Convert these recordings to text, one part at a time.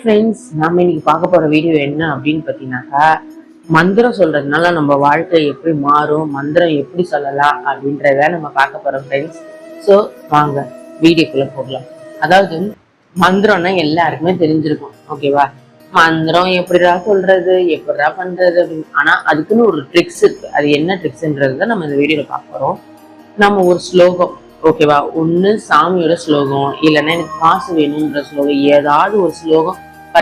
Friends நாம இன்னைக்கு பார்க்க போற வீடியோ என்ன அப்படின்னு பார்த்தீங்கன்னாக்கா மந்திரம் சொல்றதுனால நம்ம வாழ்க்கை எப்படி மாறும் மந்திரம் எப்படி சொல்லலாம் அப்படின்றத நம்ம பார்க்க போகிறோம் ஃப்ரெண்ட்ஸ் ஸோ வாங்க வீடியோக்குள்ள போகலாம். அதாவது மந்திரம்னா எல்லாருக்குமே தெரிஞ்சிருக்கும் ஓகேவா மந்திரம் எப்படிடா சொல்றது எப்படிடா பண்றது அப்படின்னு. ஆனா அதுக்குன்னு ஒரு ட்ரிக்ஸ் இருக்கு. அது என்ன ட்ரிக்ஸ்ன்றது தான் நம்ம இந்த வீடியோவில் பார்க்க போறோம். நம்ம ஒரு ஸ்லோகம் ஓகேவா ஒன்று சாமியோட ஸ்லோகம் இல்லைன்னா எனக்கு காசு வேணுன்ற ஸ்லோகம் ஏதாவது ஒரு ஸ்லோகம்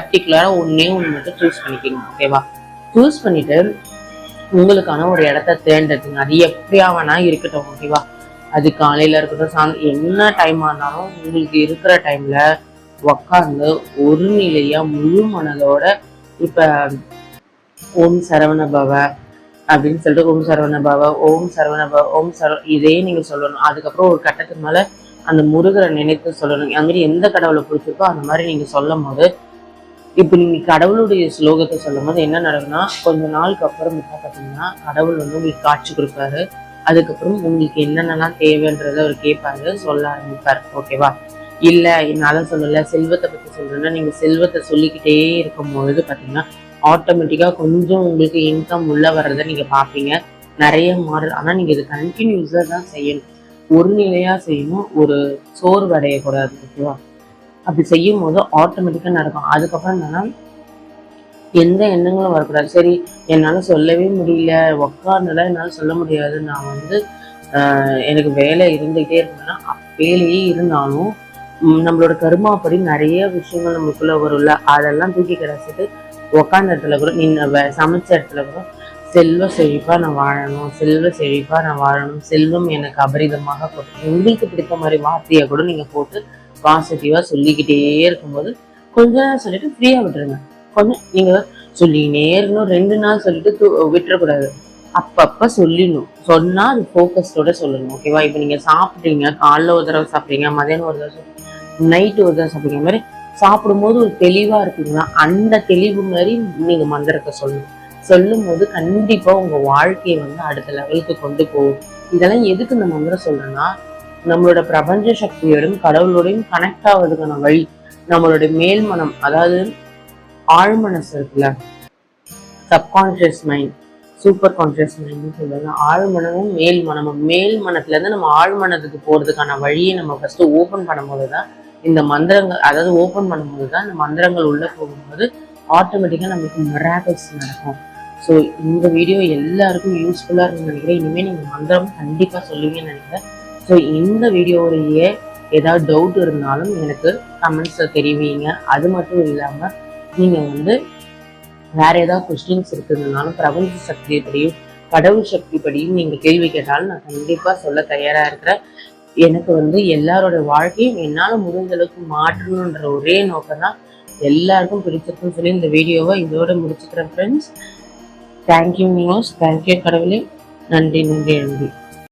பர்டிகுலராக ஒன்றே ஒன்று மட்டும் சூஸ் பண்ணிக்கணும் ஓகேவா சூஸ் பண்ணிட்டு உங்களுக்கான ஒரு இடத்த தேர்ந்தெடுத்துங்க அது எப்படியா வேணா இருக்கட்டும் ஓகேவா அது காலையில இருக்கட்டும் சாயந்தரம் என்ன டைமாக இருந்தாலும் உங்களுக்கு இருக்கிற டைம்ல உக்காந்து ஒரு நிலையாக முழு மனதோட இப்ப ஓம் சரவண பவ அப்படின்னு சொல்லிட்டு ஓம் சரவண பவ ஓம் சரவண பவ ஓம் சர இதே நீங்க சொல்லணும். அதுக்கப்புறம் ஒரு கட்டத்துக்கு மேல அந்த முருகரை நினைத்து சொல்லணும். அந்த மாதிரி எந்த கடவுளை பிடிச்சிருக்கோ அந்த மாதிரி நீங்க சொல்லும் போது இப்போ நீங்கள் கடவுளுடைய ஸ்லோகத்தை சொல்லும் போது என்ன நடக்கும்னா கொஞ்ச நாளுக்கு அப்புறம் பார்த்தீங்கன்னா கடவுள் வந்து உங்களுக்கு காட்சி கொடுப்பாரு. அதுக்கப்புறம் உங்களுக்கு என்னென்னலாம் தேவைன்றதை அவர் கேட்பாரு சொல்ல ஆரம்பிப்பார். ஓகேவா? இல்லை என்னால் சொல்லலை செல்வத்தை பற்றி சொல்கிறேன்னா நீங்கள் செல்வத்தை சொல்லிக்கிட்டே இருக்கும் பொழுது ஆட்டோமேட்டிக்காக கொஞ்சம் உங்களுக்கு இன்கம் உள்ளே வர்றதை நீங்கள் பார்ப்பீங்க. நிறைய மாடல் ஆனால் நீங்கள் இது கண்டினியூஸாக தான் செய்யணும். ஒரு நிலையாக செய்யணும் ஒரு சோர்வு அடையக்கூடாது ஓகேவா? அப்படி செய்யும் போது ஆட்டோமேட்டிக்கா நடக்கும். அதுக்கப்புறம் என்னன்னா எந்த எண்ணங்களும் வரக்கூடாது. சரி என்னால சொல்லவே முடியல உக்காந்துல என்னால சொல்ல முடியாது. நான் வந்து ஆஹ் எனக்கு வேலை இருந்துகிட்டே இருந்தேன்னா வேலையே இருந்தாலும் நம்மளோட கருமாப்படி நிறைய விஷயங்கள் நமக்குள்ள வரும்ல. அதெல்லாம் தூக்கி கிடச்சிட்டு உக்காந்த இடத்துல கூட நீ சமைச்ச இடத்துல கூட செல்வ செழிப்பாக நான் வாழணும் செல்வ செழிப்பா நான் வாழணும் செல்வம் எனக்கு அபரிதமாக கொடுக்கணும் உங்களுக்கு பிடித்த மாதிரி வார்த்தையை கூட நீங்க போட்டு பாசிட்டிவாக சொல்லிக்கிட்டே இருக்கும்போது கொஞ்ச நேரம் சொல்லிட்டு ஃப்ரீயாக விட்டுருங்க. கொஞ்சம் நீங்க சொல்லிக்கினே இருக்கணும். ரெண்டு நாள் சொல்லிட்டு விட்டுறக்கூடாது. அப்பப்போ சொல்லிடணும். சொன்னா அது ஃபோக்கஸ்டோட சொல்லணும். ஓகேவா இப்போ நீங்க சாப்பிட்றீங்க காலைல ஒரு தடவை சாப்பிட்றீங்க மதியானம் ஒரு தடவை நைட்டு ஒரு தடவை சாப்பிட்றீங்க மாதிரி சாப்பிடும்போது ஒரு தெளிவா இருக்குங்களா அந்த தெளிவு மாதிரி நீங்க மந்திரத்தை சொல்லணும். சொல்லும் போது கண்டிப்பா உங்க வாழ்க்கையை வந்து அடுத்த லெவலுக்கு கொண்டு போகும். இதெல்லாம் எதுக்கு இந்த மந்திரம் சொல்றேன்னா நம்மளோட பிரபஞ்ச சக்தியோடும் கடவுளோடையும் கனெக்ட் ஆவதுக்கான வழி நம்மளுடைய மேல் மனம் அதாவது ஆழ்மனசு இருக்குல்ல? சப்கான்சியஸ் மைண்ட் சூப்பர் கான்சியஸ் மைண்ட்னு சொல்லுவாங்க ஆழ்மனமும் மேல் மனமும். மேல் மனத்துலேருந்து நம்ம ஆழ்மனதுக்கு போறதுக்கான வழியை நம்ம ஃபஸ்ட்டு ஓபன் பண்ணும்போது தான் இந்த மந்திரங்கள் அதாவது ஓப்பன் பண்ணும்போது தான் இந்த மந்திரங்கள் உள்ள போகும்போது ஆட்டோமேட்டிக்கா நமக்கு மிராக்கல்ஸ் நடக்கும். ஸோ இந்த வீடியோ எல்லாருக்கும் யூஸ்ஃபுல்லா இருக்குன்னு நினைக்கிறேன். இனிமே நீங்க மந்திரம் கண்டிப்பா சொல்லுவீங்கன்னு நினைக்கிறேன். ஸோ இந்த வீடியோவிலேயே ஏதாவது டவுட் இருந்தாலும் எனக்கு கமெண்ட்ஸில் தெரிவிங்க. அது மட்டும் இல்லாமல் நீங்கள் வந்து வேற ஏதாவது கொஸ்டின்ஸ் இருக்குதுனாலும் பிரபஞ்ச சக்திப்படியும் கடவுள் சக்திப்படியும் நீங்கள் கேள்வி கேட்டாலும் நான் கண்டிப்பாக சொல்ல தயாராக இருக்கிறேன். எனக்கு வந்து எல்லாரோட வாழ்க்கையும் என்னால் முடிஞ்ச அளவுக்கு மாற்றணுன்ற ஒரே நோக்கம் தான் எல்லாருக்கும் பிடிச்சிருக்குன்னு சொல்லி இந்த வீடியோவை இதோட முடிச்சுக்கிறேன் ஃப்ரெண்ட்ஸ் தேங்க்யூ நியூஸ் தேங்க்யூ கடவுளே. நன்றி நன்றி நன்றி.